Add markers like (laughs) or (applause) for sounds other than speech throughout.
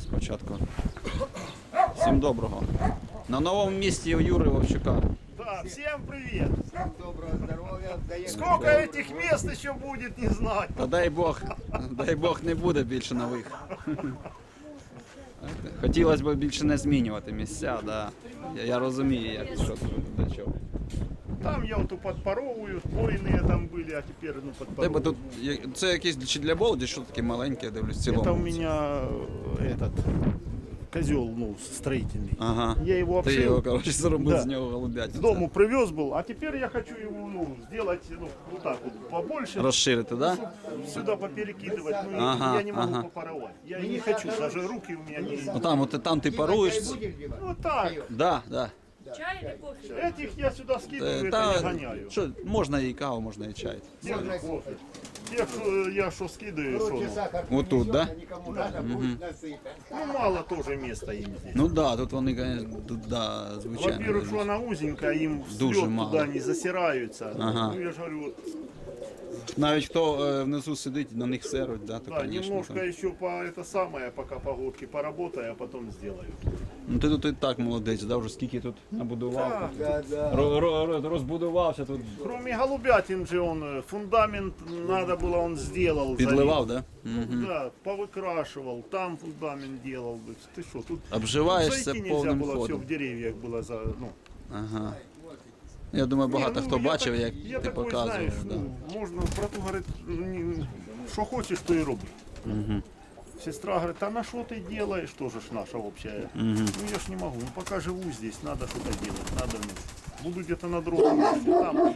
спочатку. Всім доброго. На новому місці у Юри Вовчука. Да, всем привет! Доброго здоров'я. Даємо. Сколько этих мест еще будет, не знаю. Та дай Бог, дай Бог не буде більше нових. Хотілося б більше не змінювати місця, да. Я, я розумію, як що до чого. Там я вот подпоровываю, бойные там были, а теперь ну Тебе подпоровываю. тут є- це якісь чи для молоді, що таке маленьке, я дивлюсь в цілому. Это у меня э, этот козел, ну, строительный. Ага. Я его Ти вообще його, коротше, зробив Да. з нього с голубятню. дому привез был, а теперь я хочу его ну, сделать ну, вот так вот побольше. Розширити, да? Сюда поперекидывать, ну и Ага, я не могу ага. попаровать. Я и не хочу, даже руки у меня не... Ну там, от там ти паруєш. Ну так, Да, да. Чай или кофе? этих я сюда скидываю, Е, это я Та, гоняю. що, можна і каву, можна і чай. Нет, кофе. Я, что- я что скидываю, что, ну, Сахар Вот тут, да? Никому надо будет насыпать. ну, мало тоже места им здесь. Ну да, тут вони, конечно, тут, да, звичайно. Во-первых, что она узенькая, им Дуже взлет мало. туда не засираются. Ага. Ну, я же говорю, Навіть хто е, внизу сидить, на них серуть, да, то, да, конечно. немножко там. еще по это самое, пока погодки поработаю, а потом сделаю. Ну ти тут і так молодець, да, вже скільки тут набудував. Да. тут. Да, да. Ро- ро- ро- розбудувався тут. Кроме голубятин же он, э, фундамент надо было, он сделал. Підливав, залил. да? Мгм. Да, повыкрашивал, там фундамент делал. бы. Ты что, тут Обживаєшся зайти нельзя повним было, все ходом. в деревьях было за, ну. Ага. Я думаю, багато Ні, ну, хто я бачив, так- як я ти такой, показував. знаєш, Да. ну, можна брату говорить, ні, що хочеш, то і роби. Угу. Сестра говорит, а на что ты делаешь, тоже ж наша общая. Угу. Ну я ж не могу, ну пока живу здесь, надо что-то делать, надо, ну, буду где-то на другом месте, там буду,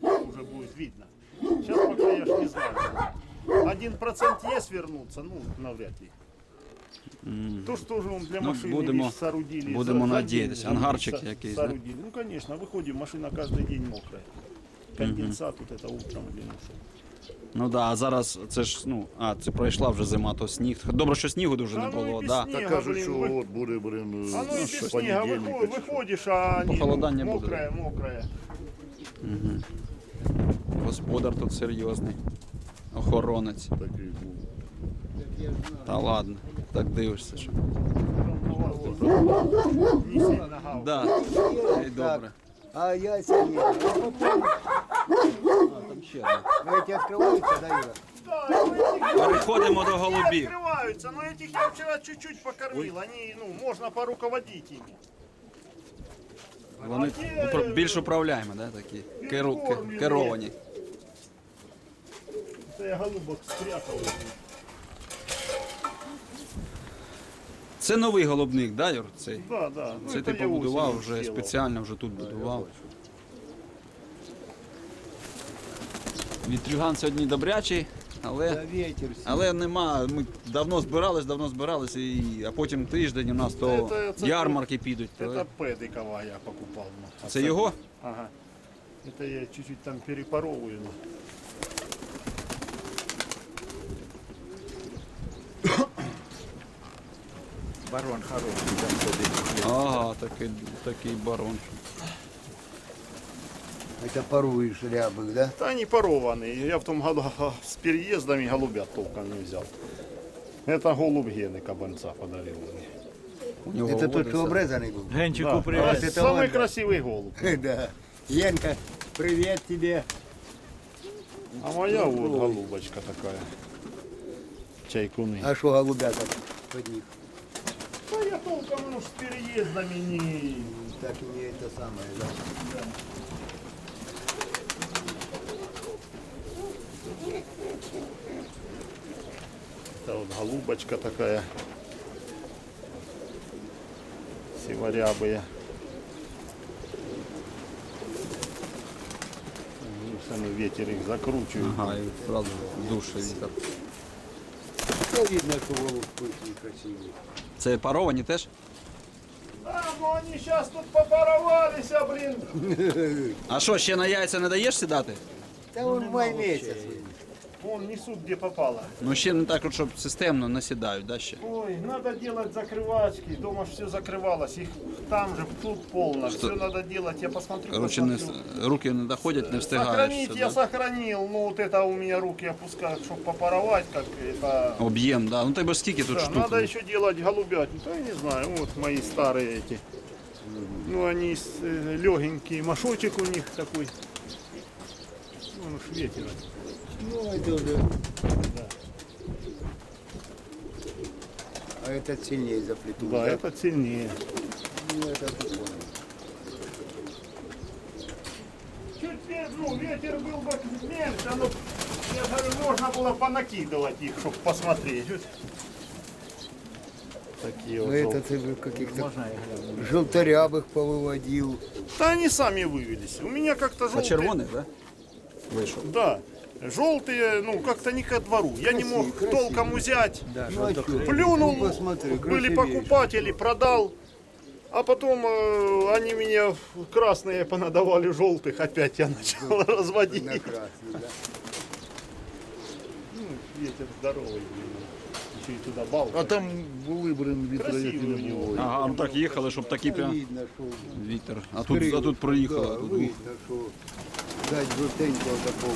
ну, уже будет видно. Сейчас пока я ж не знаю. Один процент есть вернуться, ну, навряд ли. То, что же он для Ну, машины будемо- лишь соорудили. будемо за- за надіятися. день Ангарчик со- якийсь, да? Соорудили. Ну, конечно, выходим, машина каждый день мокрая. Конденсат вот это утром, блин, ушел. Ну да, а зараз це ж, ну, а, це пройшла вже зима, то сніг. Добре, що снігу дуже Та не ну і було, без да. снігу. Так кажуть, блін, що ви- от буде, блин, А ну и без з снега понедільника выходишь, чи що. выходишь, а не, Похолодання ну, буде. мокрая, мокрая. Господар тут серйозний. Охоронець. Такий був. Та ладно, так дивишся, що. Не сильно гав. Да, і добре. А яйца нет. А попробуй. Там ще одне. Ну, эти открываются, да, Ира? Да, ну, этих Переходимо до не голубів. открываются, но этих я вчера чуть-чуть покормил. Они, ну, можно поруководить ими. Вони упра- більш управляємо, да, такі керу, ке- керовані. Это я голубок спрятал. Це новий голубник, да, Юр? Цей? Да, да. Ну, Це это ти я побудував осенью вже сделал. спеціально вже тут будував. Вітрюган сьогодні добрячий, Да, але, ветер. сильный. але нема. Ми давно збирались, давно збирались, і, а потім тиждень у нас то Це- це- ярмарки підуть. То... Это педикова я покупал. ну, Це от його? Ага. Это я чуть-чуть там перепоровываю. ну. Барон хороший там ходит. Ага, такий, такий барон. Это поруешь рябых, да? Да они порованные. Я в том году с переездами голубят толком не взял. Это голубь Гены Кабанца подарил мне. У нього Это тот, водиться. что обрезанный был. Да, привет. это Самый ладно. красивый голубь. (laughs) Да. Янка, привет тебе. А моя вот голубочка такая. Чайкуны. А что голубята под них? Да я толком ну, с переездами не... Так и не это самое, да? Это вот голубочка такая. Сиворябые. Ну, самый ветер их закручивает. Ага, і одразу в душі вітер. Ну, видно, что голубь пышный, красивый. Це паровані теж? А, ну они сейчас тут попаровались, а, блин. А що, ще на яйця не даєш сідати? Да он май месяц. Вон несут где попало. Ну ще не так, от, щоб системно насідають, да, ще? Ой, надо делать закрывачки. Дома ж все закрывалось. Их там же, тут полно. Все надо делать. Я посмотрю, Короче, не, посмотрю. с- руки не доходять, не встигаєш. Сохранить все, я да? сохранил. Ну вот это у меня руки опускают, чтобы попаровать, как это. Об'єм, да. Ну тебе ж скільки тут Да, штук? надо еще делать голубятник. Да, я не знаю, вот мои старые эти. Ну, они легенькие. Машочек у них такой. Ну, уж ветер. Ну, это уже... А этот сильнее заплетут. Да, этот сильнее. Ну, это прикольно. Чуть ну, ветер был бы меньше, но я говорю, можно было понакидывать их, чтобы посмотреть. Вот. Такие Ну, вот. это ты бы каких-то желторябых повыводил. Да они сами вывелись. У меня как-то А желтые. червоний, да? Вийшов. Да. Желтые, ну, как-то не ко двору. Я не мог Красивые, толком взять. Ну, а чё? Плюнул, Ну, посмотри, были красивее. покупатели, продал. А потом э, они меня в красные понадавали желтых, опять я начал разводить. На красный, да? Ну, ветер здоровый. блин. Еще и туда балка. А там були, блин, вітра, які Красиво у не нього. було. Ага, ну так їхали, щоб такі прям Видно, что... вітер. А тут, а тут проїхали. Да, а тут... видно, что дать жовтенького такого.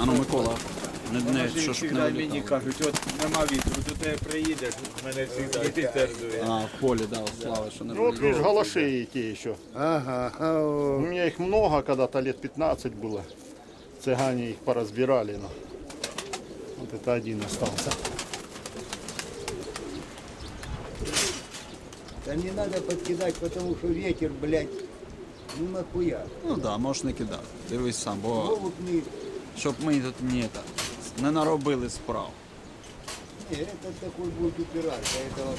А ну Микола, не, не, що ж не Завжди мені вилітало. кажуть, от нема вітру, до тебе приїдеш, мене завжди вітер дує. А, в полі, да, от слава, що не Ну вот вилітало. видишь, галашеи те еще. Ага, а, У о, меня их много, когда-то лет 15 было. Цыгане их поразбирали, но вот это один остался. да не надо подкидать, потому что ветер, блядь, ну нахуя. Ну да, можеш не кидати. Дивись сам, бо Голубь не... щоб ми тут не, так, не наробили справ. Не, этот такой будет упираться, этого,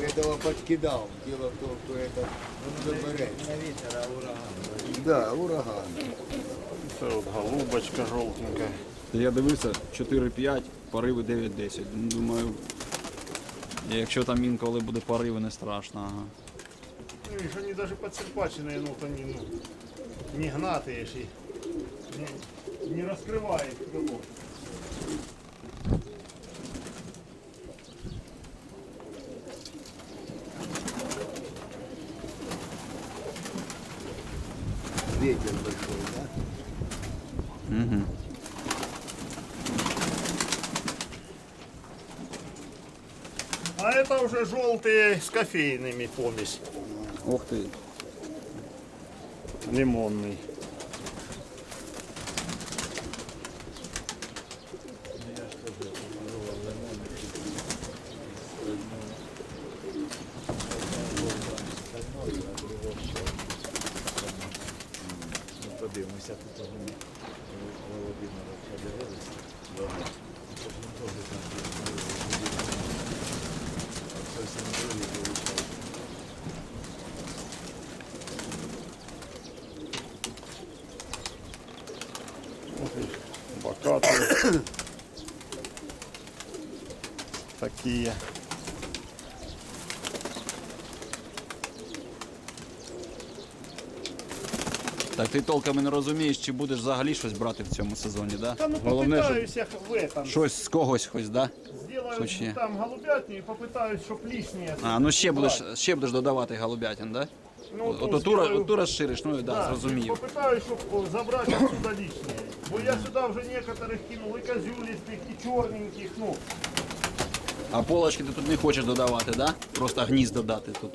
этого подкидал. Дело в том, что это заберет. Не вітер, а ураган. Да, ураган. Это вот голубочка желтенькая. Я дивився 4-5, пориви 9-10. Ну, Думаю, якщо там інколи буде пориви, не страшно. Ага. Ну, видишь, они даже подсерпаченные, ну, вот они, ну, не гнатые ж и Не, раскрывает крыло. Ветер большой, да? Угу. А это уже желтые с кофейными помесь. Ух ти. Лимонный. Так ти толком і не розумієш, чи будеш взагалі щось брати в цьому сезоні, да? Да ну Головне, щоб попытаюсь я в этом. щось з когось хоч, да? Сделаю Случае. там голубятню и попытаюсь, чтобы лишнее. А, ну ще будеш, ще будеш додавати голубятин, да? Ну, От тут оту, сделаю- оту розшириш, ну да, Да, зрозумів. Попытаюсь, чтобы забрать отсюда лишнее. Бо я сюда уже некоторых кинул, и козюлистых, и черненьких, ну. А полочки ти тут не хочеш додавати, да? Просто гнізд додати тут.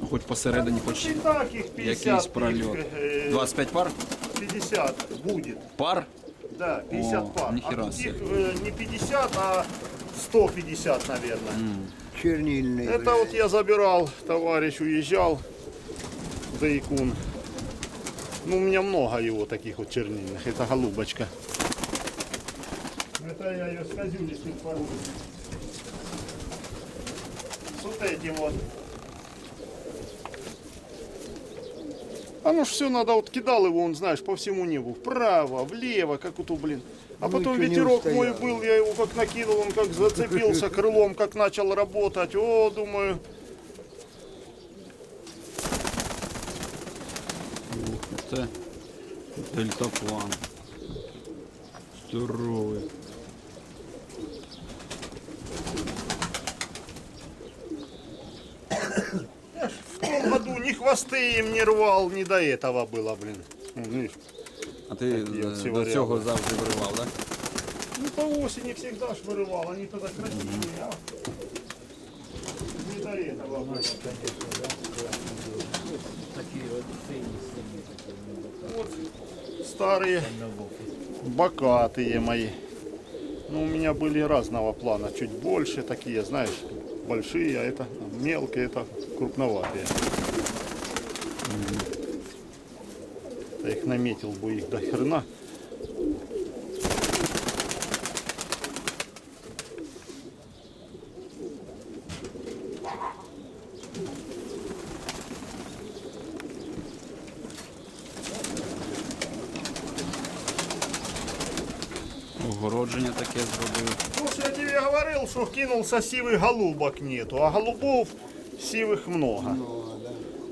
Ну, Хоч посередині, хоч И так их 50. якийсь прольот. э, 25 пар? 50 будет. Пар? Да, 50 О, пар. нихера а тут себе. их э, не 50, а 150, наверное. Чернильный. Это вот я забирал, товарищ уезжал, Дайкун. Ну, у меня много его таких вот чернильных. Это голубочка. Это я ее с козюлистых пород. С вот этим вот. Оно ж все надо, вот кидал его, он, знаешь, по всему небу. Вправо, влево, как вот, блин. А Ну, потом ветерок мой был, я его как накинул, он как зацепился (laughs) крылом, как начал работать. О, думаю, Це дельтаплан. Здоровий. хвосты им не рвал, не до этого было, блин. Ну, видишь, А ти Такі е, оці до варіанти. цього завжди виривав, так? Ну, по осени всегда ж вырывал, они тогда красивые, а? Не до этого было. Вот старые, бокатые мои. Ну, у меня были разного плана, чуть больше такие, знаешь, большие, а это мелкие, это крупноватые. Я их наметил бы их до хрена. Огородження таке зробив. Ну, я тебе говорил, что кинулся сивых голубок нету, а голубов сивых много.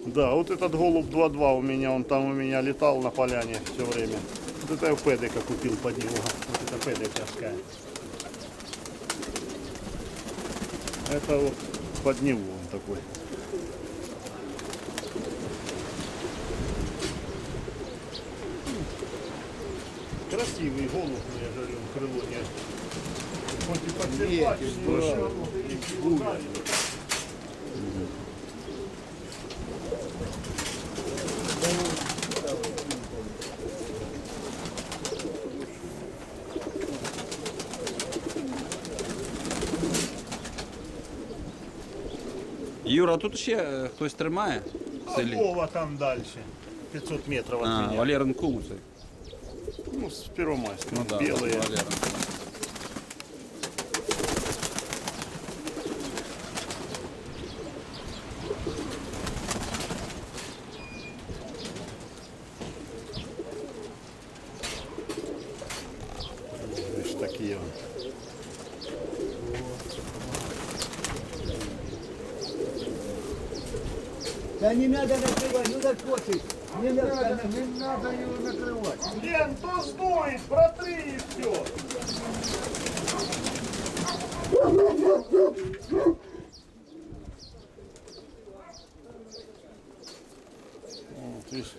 Да, вот этот голубь 2-2 у меня, он там у меня летал на поляне все время. Вот это я педика купил под него. Вот это педиковская. Это вот под него он такой. Красивый голубь, я говорю, крыло не Хоть и подсыпать, но всё равно ты его знаешь. Юра, а тут ще е, хтось тримає в А селі? Вова там дальше. 500 метров от А, меня. Валерин кум цей. Ну, с первомайским. Ну да, Белые. Валерин. Видишь, такие вот. Да не надо накрывать, ну захочешь. Не надо, не надо его накрывать. Лен, то сдует, протри и все. Вот, видишь,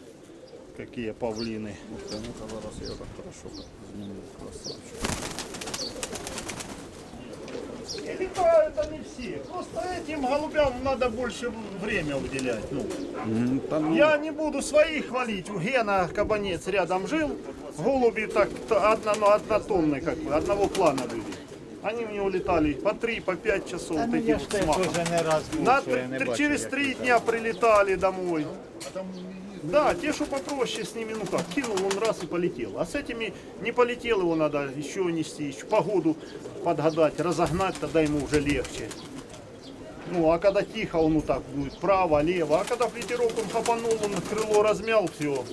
какие павлины. Ух ти, ну-ка зараз я так хорошо зніму. Красавчик. И летают они все. Просто этим голубям надо больше время уделять. Ну, М, Та ну, Я не буду своих хвалить. У Гена Кабанец рядом жил. Голуби так одно, ну, однотонные, как бы, одного клана были. Они у него летали по три, по пять часов. вот эти вот с махом. не раз На я не через три дня прилетали домой. Да, те, что попроще с ними, ну как, кинул он раз и полетел. А с этими не полетел, его надо еще нести, еще погоду подгадать, разогнать, тогда ему уже легче. Ну, а когда тихо, он вот так будет, право, лево. А когда в ветерок он хапанул, он крыло размял, все.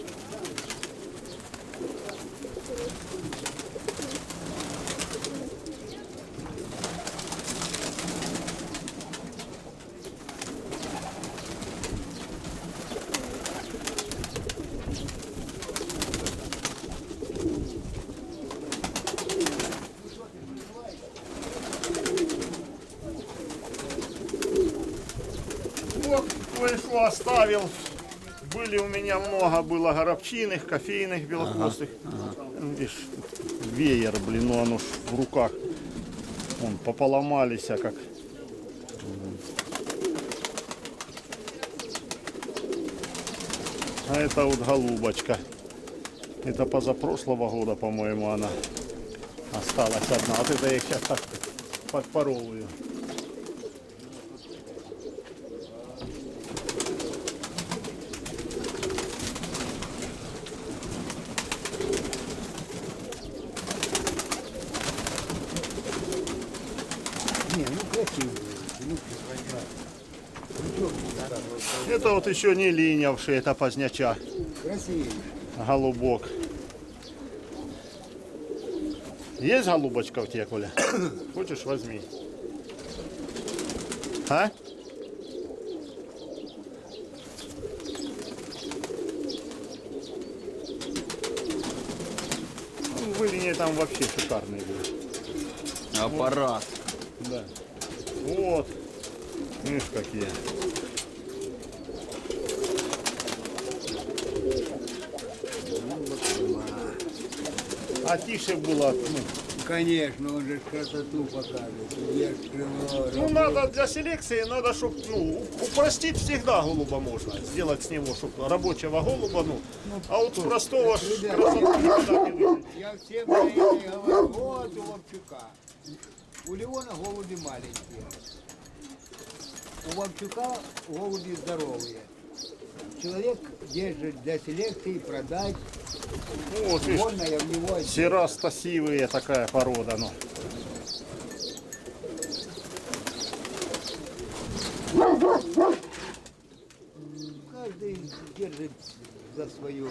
Вот кое-что оставил. Были у меня много, было горобчиных, кофейных, белохвостых. Видишь, веер, блин, ну оно ж в руках. Вон, пополомались, а как. А это вот голубочка. Это позапрошлого года, по-моему, она осталась одна. Вот это я сейчас так подпоровываю. Это вот еще не линявший, это поздняча. Красиво. Голубок. Есть голубочка у тебя, Коля? (coughs) Хочешь, возьми. А? Ну, Вылине там вообще шикарный будет. апарат. Да. Вот. Видишь, какие. А тише было, ну, Конечно, он же красоту покажет. Крыло. Ну, надо для селекции, надо, чтобы, ну, упростить всегда голуба можно. Сделать с него, чтобы рабочего голуба, ну. А вот простого ж красоту никогда не выйдет. Я всем говорю, вот у Вовчука. У Леона голуби маленькие. У Вовчука голуби здоровые. Человек держит для селекции, продать. Ну, вот, видишь, такая порода, ну. Каждый держит за свое.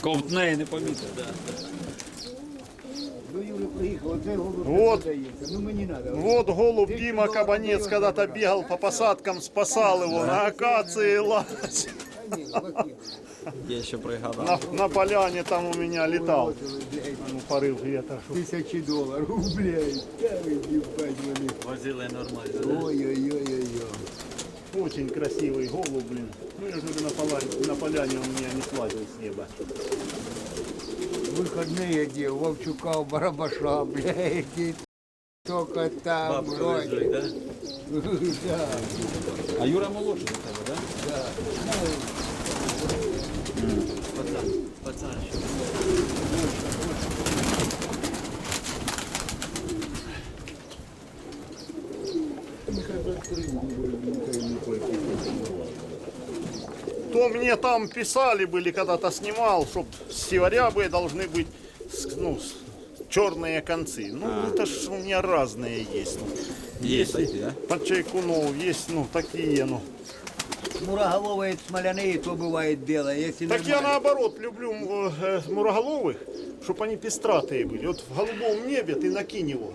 Ковтне і не помітив. Юра приїхав, оце голубь Вот. продається. Ну мені треба. Вот голубь Дима Кабанец когда-то бегал по посадкам, спасал его на акации лазь. А ні, Ваким. Я ще пригадав. На, на поляне там у меня летал. Вивозили, блядь, Ну, порыв ветра. Тисячі доларів, блядь. Та ви їбать вони. Возили нормально. Ой-ой-ой-ой-ой. Очень красивый голубь, блин. Ну, я же говорю, на поляне, на поляне он меня не слазил с неба. Выходные где? Вовчука, Барабаша, (laughs) блядь. и Только там, Бабку вроде. да? (laughs) Да, А Юра молодший тебе, так? да. Пацан, пацан. ще. То мне там писали были, когда-то снимал, чтоб сиворябы должны быть ну, черные концы. Ну, это ж у меня разные есть. Ну, Є такі, да? Под чайкунов есть, ну, такие, ну. Муроголовые смоляные, то бывает дело. Если Так я нормально. наоборот люблю э, муроголовых, чтобы они пестратые были. Вот в голубом небе ты накинь его.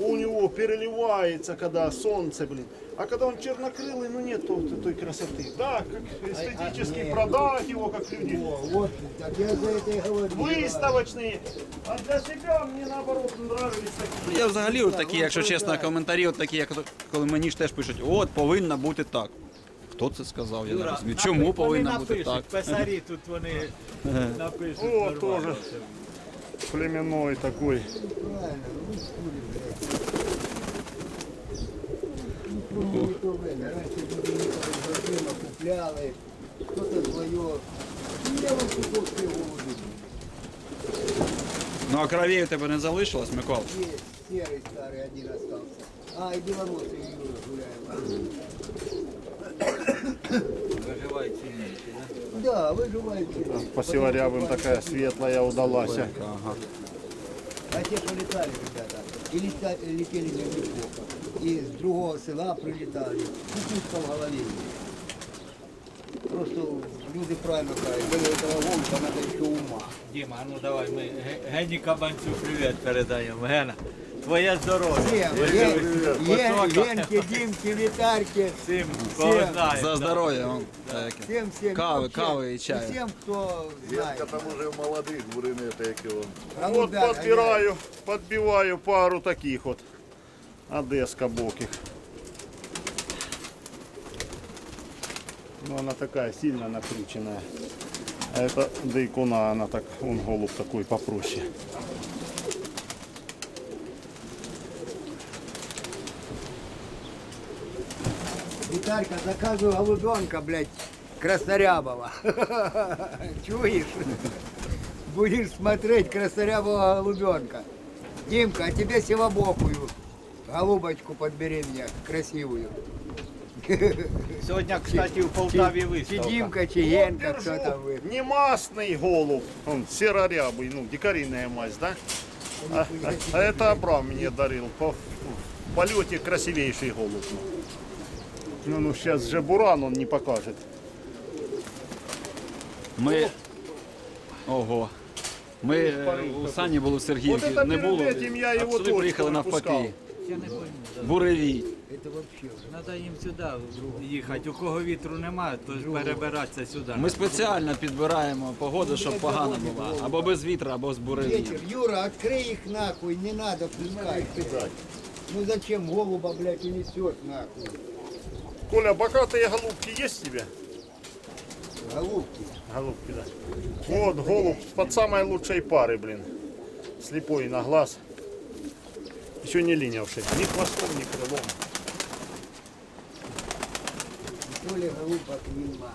У него переливается, когда солнце, блин. А когда он чернокрылый, ну нет той, той красоты. Да, как эстетически нет. продать его, как люди. О, вот, так я за это и говорю. Выставочные. А для себя мне наоборот нравились такие. Я взагалі от такі, якщо чесно, коментарі, от такі, як коли мені ж теж пишуть, от повинна бути так. Хто це сказав? Я не розумію. Чому Вони повинна бути напишуть, так? Писарі тут вони (laughs) напишуть. О, нормально тоже. все. то время. Раньше люди їхали з родина, купляли, что-то свое. Ну, я вам купил все голуби. Ну а кровей у тебе не залишилось, Микола? Есть серый старый один остался. А, и белорусский Юра гуляем. Виживають сильніші, да? Да, выживает. сильнее. По сиворябым такая светлая удалась. Ага. А те, что летали, ребята, и лета- летели неплохо. И с другого села прилетали. Кукушка в голове. Просто люди правильно говорят, для этого волка надо еще ума. Діма, а ну давай, ми Ге- Гені Кабанцю привіт передаємо. Гена, твоє здоров'я. Всем, Висока. Ленке, Димке, Витарке, Всім Всім. повертаємо. За здоров'я. вон, таке. всем, всем. Кавы, вообще, кавы и чаю. Всем, кто знает. Ветка там уже молодых буринет, як он. А ну Вот да, подбираю, подбиваю пару таких вот Одесска боких. Ну, она такая сильно накрученная. А это дейкуна, она так, он голубь такой попроще. Виталька, заказывай голубенка, блядь, краснорябого. (laughs) Чуешь? Будешь смотреть краснорябого голубенка. Димка, а тебе сивобокую голубочку подбери мне, красивую. Сьогодні, кстати, в Полтаві Чи виставка. Димка, чи Генка, Вот кто держу. там вы. Не масный голубь, он серорябый, ну, дикариная мазь, да? А, а- а это Абрам мне дарил. По, в полете красивейший голубь. ну. Ну, ну, сейчас же Буран он не покажет. Ми. Ого. Ми е, у Сані були в Сергіївці, От це не було. перед этим я а його сюди точно приїхали випускав. навпаки. Я не пойму. Буревій. Это вообще. Треба їм сюди їхати. У кого вітру немає, то перебиратися сюди. Ми спеціально підбираємо погоду, щоб погана була. Або без вітра, або з буревієм. Вечер. Юра, открой их нахуй, не надо пускай. Ну зачем голуба, блядь, унесет нахуй? Коля, бокатые голубки есть у тебя? Голубки. Голубки, да. Вот голубь под самой лучшей пары, блин. Слепой на глаз. Еще не линявший. Ни хвостом, ни крылом. То ли голубок нема.